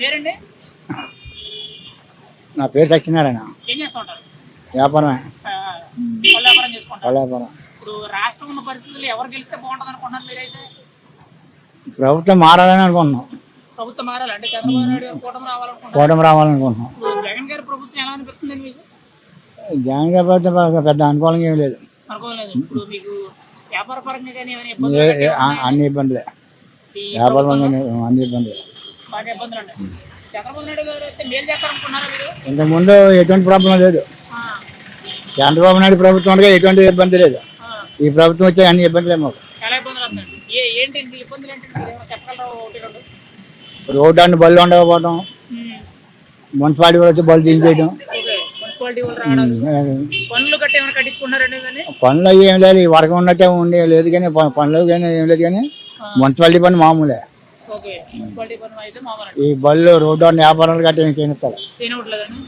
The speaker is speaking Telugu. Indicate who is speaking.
Speaker 1: పేరండి?
Speaker 2: నా పేరు సత్యనారాయణ.
Speaker 1: ఏం చేస్తూ ఉంటారు?
Speaker 2: వ్యాపారమే.
Speaker 1: పళ్ళ వ్యాపారం చేసుకుంటారు.
Speaker 2: పళ్ళ వ్యాపారం
Speaker 1: ఇప్పుడు రాష్ట్రం ఉన్న పరిస్థితులు ఎవరు గెలిస్తే బాగుంటుంది అనుకుంటున్నారు మీరైతే?
Speaker 2: ప్రభుత్వం మారాలని అనుకుంటున్నాం.
Speaker 1: ప్రభుత్వం మారాలి. అంటే చంద్రబాబు నాయుడు గారు కూటమి రావాలనుకుంటున్నారు?
Speaker 2: కూటమి రావాలనుకుంటున్నాం.
Speaker 1: ఇప్పుడు జగన్ గారి ప్రభుత్వం ఎలా అనిపిస్తుంది మీకు?
Speaker 2: జగన్ గారి ప్రభుత్వం పెద్ద- పెద్ద అనుకూలంగా ఏం లేదు.
Speaker 1: అనుకోలేదు ఇప్పుడు మీకు వ్యాపార పరంగా కానీ ఏమైనా ఇబ్బందులు
Speaker 2: ఏ-
Speaker 1: ఉన్నాయా?
Speaker 2: ఏ- ఆ- అన్ని ఇబ్బందులే.
Speaker 1: ఈ
Speaker 2: వ్యాపారం అన్ని ఇబ్బందులే.
Speaker 1: బాగా ఇబ్బందులు ఉన్నాయి చంద్రబాబు నాయుడు గారు అయితే మేలు చేస్తారనుకున్నారా మీరు?
Speaker 2: ఇంతకుముందు ఎటువంటి ప్రాబ్లం లేదు. చంద్రబాబు నాయుడు ప్రభుత్వం ఉండగా ఎటువంటి ఇబ్బంది లేదు. ఈ ప్రభుత్వం వచ్చే అన్ని ఇబ్బందులే మాకు
Speaker 1: చాలా ఇబ్బందులు వస్తున్నాయి. ఏ ఏంటి ఈ ఇబ్బందులు ఏంటి? మీరు ఏమైనా చెప్పగలరా ఒకటి రెండు?
Speaker 2: రోడ్డు అన్ని బళ్ళు ఉండకపోవడం మున్సిపాలిటీ వాళ్ళు వచ్చి బళ్ళు తీసేయడం
Speaker 1: ఓకే. మున్సిపాలిటీ వాళ్ళు రావడం. పనులు కట్టి ఏమైనా కట్టించుకున్నారండి ఇవన్నీ?
Speaker 2: పనులు అయ్యి ఏం లేదు. ఈ వరకు ఉన్నట్టే ఉండి లేదు కానీ ప- పనులు కానీ ఏం లేదు కానీ మున్సిపాలిటీ పని మామూలే. ఈ బళ్ళు రోడ్డు వ్యాపారాలు ఏం చేయనిస్తారు
Speaker 1: చేయనివ్వట్లేదండి